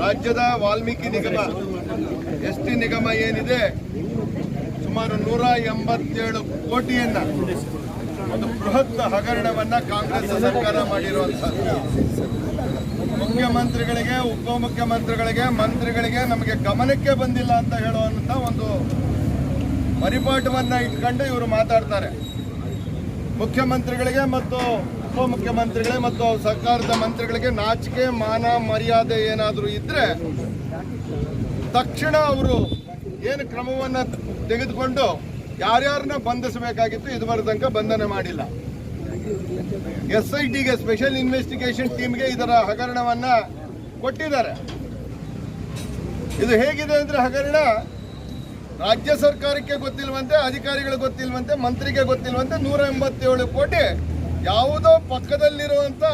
ರಾಜ್ಯದ ವಾಲ್ಮೀಕಿ ನಿಗಮ S T ನಿಗಮ ಏನಿದೆ, ಸುಮಾರು ನೂರ ಎಂಬತ್ತೇಳು ಕೋಟಿಯನ್ನ ಒಂದು ಬೃಹತ್ ಹಗರಣವನ್ನ ಕಾಂಗ್ರೆಸ್ ಸರ್ಕಾರ ಮಾಡಿರುವಂತಹ ಮುಖ್ಯಮಂತ್ರಿಗಳಿಗೆ, ಉಪಮುಖ್ಯಮಂತ್ರಿಗಳಿಗೆ, ಮಂತ್ರಿಗಳಿಗೆ ನಮಗೆ ಗಮನಕ್ಕೆ ಬಂದಿಲ್ಲ ಅಂತ ಹೇಳುವಂತ ಒಂದು ಪರಿಪಾಠವನ್ನ ಇಟ್ಕೊಂಡು ಇವರು ಮಾತಾಡ್ತಾರೆ. ಮುಖ್ಯಮಂತ್ರಿಗಳಿಗೆ ಮತ್ತು ಉಪಮುಖ್ಯಮಂತ್ರಿಗಳಿಗೆ ಮತ್ತು ಸರ್ಕಾರದ ಮಂತ್ರಿಗಳಿಗೆ ನಾಚಿಕೆ, ಮಾನ, ಮರ್ಯಾದೆ ಏನಾದರೂ ಇದ್ರೆ ತಕ್ಷಣ ಅವರು ಏನು ಕ್ರಮವನ್ನು ತೆಗೆದುಕೊಂಡು ಯಾರ್ಯಾರನ್ನ ಬಂಧಿಸಬೇಕಾಗಿತ್ತು ಇದುವರೆಗೆ ತನಕ ಬಂಧನೆ ಮಾಡಿಲ್ಲ. ಎಸ್ ಐ ಟಿಗೆ ಸ್ಪೆಷಲ್ ಇನ್ವೆಸ್ಟಿಗೇಷನ್ ಟೀಮ್ಗೆ ಇದರ ಹಗರಣವನ್ನ ಕೊಟ್ಟಿದ್ದಾರೆ. ಇದು ಹೇಗಿದೆ ಅಂದ್ರೆ ಹಗರಣ ರಾಜ್ಯ ಸರ್ಕಾರಕ್ಕೆ ಗೊತ್ತಿಲ್ವಂತೆ, ಅಧಿಕಾರಿಗಳಿಗೆ ಗೊತ್ತಿಲ್ವಂತೆ, ಮಂತ್ರಿಗೆ ಗೊತ್ತಿಲ್ವಂತೆ ನೂರ ಎಂಬತ್ತೇಳು ಕೋಟಿ ಯಾವುದೋ ಪಕ್ಕದಲ್ಲಿರುವಂತ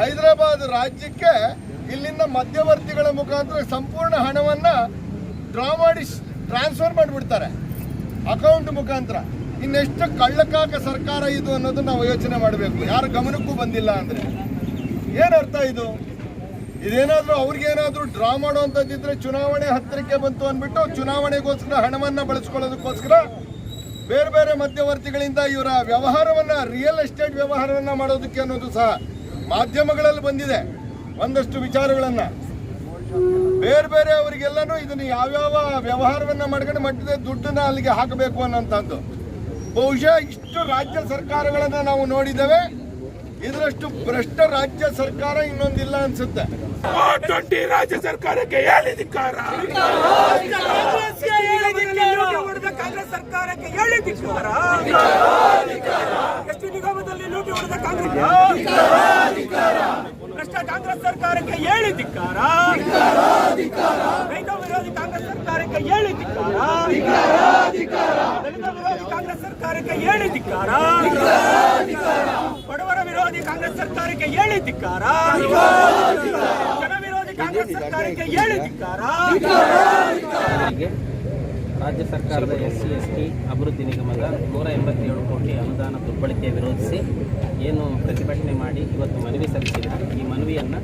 ಹೈದರಾಬಾದ್ ರಾಜ್ಯಕ್ಕೆ ಇಲ್ಲಿಂದ ಮಧ್ಯವರ್ತಿಗಳ ಮುಖಾಂತರ ಸಂಪೂರ್ಣ ಹಣವನ್ನ ಡ್ರಾ ಮಾಡಿ ಟ್ರಾನ್ಸ್ಫರ್ ಮಾಡಿಬಿಡ್ತಾರೆ. ಅಕೌಂಟ್ ಮುಖಾಂತರ. ಇನ್ನೆಷ್ಟು ಕಳ್ಳಕಾಕ ಸರ್ಕಾರ ಇದು ಅನ್ನೋದು ನಾವು ಯೋಚನೆ ಮಾಡಬೇಕು. ಯಾರ ಗಮನಕ್ಕೂ ಬಂದಿಲ್ಲ ಅಂದ್ರೆ. ಏನರ್ಥ ಇದು? ಇದೇನಾದ್ರೂ ಅವ್ರಿಗೇನಾದ್ರೂ ಡ್ರಾ ಮಾಡುವಂಥದ್ದಿದ್ರೆ ಚುನಾವಣೆ ಹತ್ತಿರಕ್ಕೆ ಬಂತು ಅಂದ್ಬಿಟ್ಟು ಚುನಾವಣೆಗೋಸ್ಕರ ಹಣವನ್ನ ಬಳಸ್ಕೊಳ್ಳೋದಕ್ಕೋಸ್ಕರ ಬೇರೆ ಬೇರೆ ಮಧ್ಯವರ್ತಿಗಳಿಂದ ಇವರ ವ್ಯವಹಾರವನ್ನ ರಿಯಲ್ ಎಸ್ಟೇಟ್ ವ್ಯವಹಾರವನ್ನ ಮಾಡೋದಕ್ಕೆ ಅನ್ನೋದು ಸಹ ಮಾಧ್ಯಮಗಳಲ್ಲಿ ಬಂದಿದೆ. ಒಂದಷ್ಟು ವಿಚಾರಗಳನ್ನು. ಬೇರೆ ಬೇರೆ ಅವರಿಗೆಲ್ಲನೂ ಇದನ್ನು ಯಾವ್ಯಾವ ವ್ಯವಹಾರವನ್ನ ಮಾಡ್ಕೊಂಡು ಮಟ್ಟದ ದುಡ್ಡನ್ನ ಅಲ್ಲಿಗೆ ಹಾಕಬೇಕು ಅನ್ನೋಂಥದ್ದು ಬಹುಶಃ ಇಷ್ಟು ರಾಜ್ಯ ಸರ್ಕಾರಗಳನ್ನು ನಾವು ನೋಡಿದ್ದೇವೆ. ಇದರಷ್ಟು ಭ್ರಷ್ಟ ರಾಜ್ಯ ಸರ್ಕಾರ ಇನ್ನೊಂದಿಲ್ಲ ಅನ್ಸುತ್ತೆ. ರಾಜ್ಯ ಸರ್ಕಾರಕ್ಕೆ ಸರ್ಕಾರಕ್ಕೆ ಹೇಳಿ ಧಿಕ್ಕಾರ ಎಷ್ಟು ನಿಗಮದಲ್ಲಿ ಲೂಟಿ ಹೊಡೆದ ಕಾಂಗ್ರೆಸ್ ಭ್ರಷ್ಟ ಕಾಂಗ್ರೆಸ್ ಸರ್ಕಾರಕ್ಕೆ ಹೇಳಿ ಧಿಕ್ಕಾರ ರೈತ ವಿರೋಧಿ ಕಾಂಗ್ರೆಸ್ ಸರ್ಕಾರಕ್ಕೆ ಹೇಳಿ ಧಿಕ್ಕಾರ ದಲಿತ ವಿರೋಧಿ ಕಾಂಗ್ರೆಸ್ ಸರ್ಕಾರಕ್ಕೆ ಹೇಳಿ ಧಿಕ್ಕಾರ ಬಡವರ ವಿರೋಧಿ ಕಾಂಗ್ರೆಸ್ ಸರ್ಕಾರಕ್ಕೆ ಹೇಳಿ ಧಿಕ್ಕಾರ ಜನ ವಿರೋಧಿ ಕಾಂಗ್ರೆಸ್ ಸರ್ಕಾರಕ್ಕೆ ಹೇಳಿ ಧಿಕ್ಕಾರ ಗೆ ರಾಜ್ಯ ಸರ್ಕಾರದ ಎಸ್ ಸಿ ಎಸ್ ಟಿ ಅಭಿವೃದ್ಧಿ ನಿಗಮದ ನೂರ ಎಂಬತ್ತೇಳು ಕೋಟಿ ಅನುದಾನ ದುರ್ಬಳಕೆ ವಿರೋಧಿಸಿ ಏನು ಪ್ರತಿಭಟನೆ ಮಾಡಿ ಇವತ್ತು ಮನವಿ ಸಲ್ಲಿಸಿದ ಈ ಮನವಿಯನ್ನು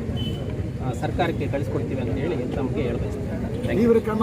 ಸರ್ಕಾರಕ್ಕೆ ಕಳಿಸ್ಕೊಡ್ತೀವಿ ಅಂತೇಳಿ ತಮಗೆ ಹೇಳ್ಬೇಕು. ಕ್ರಮ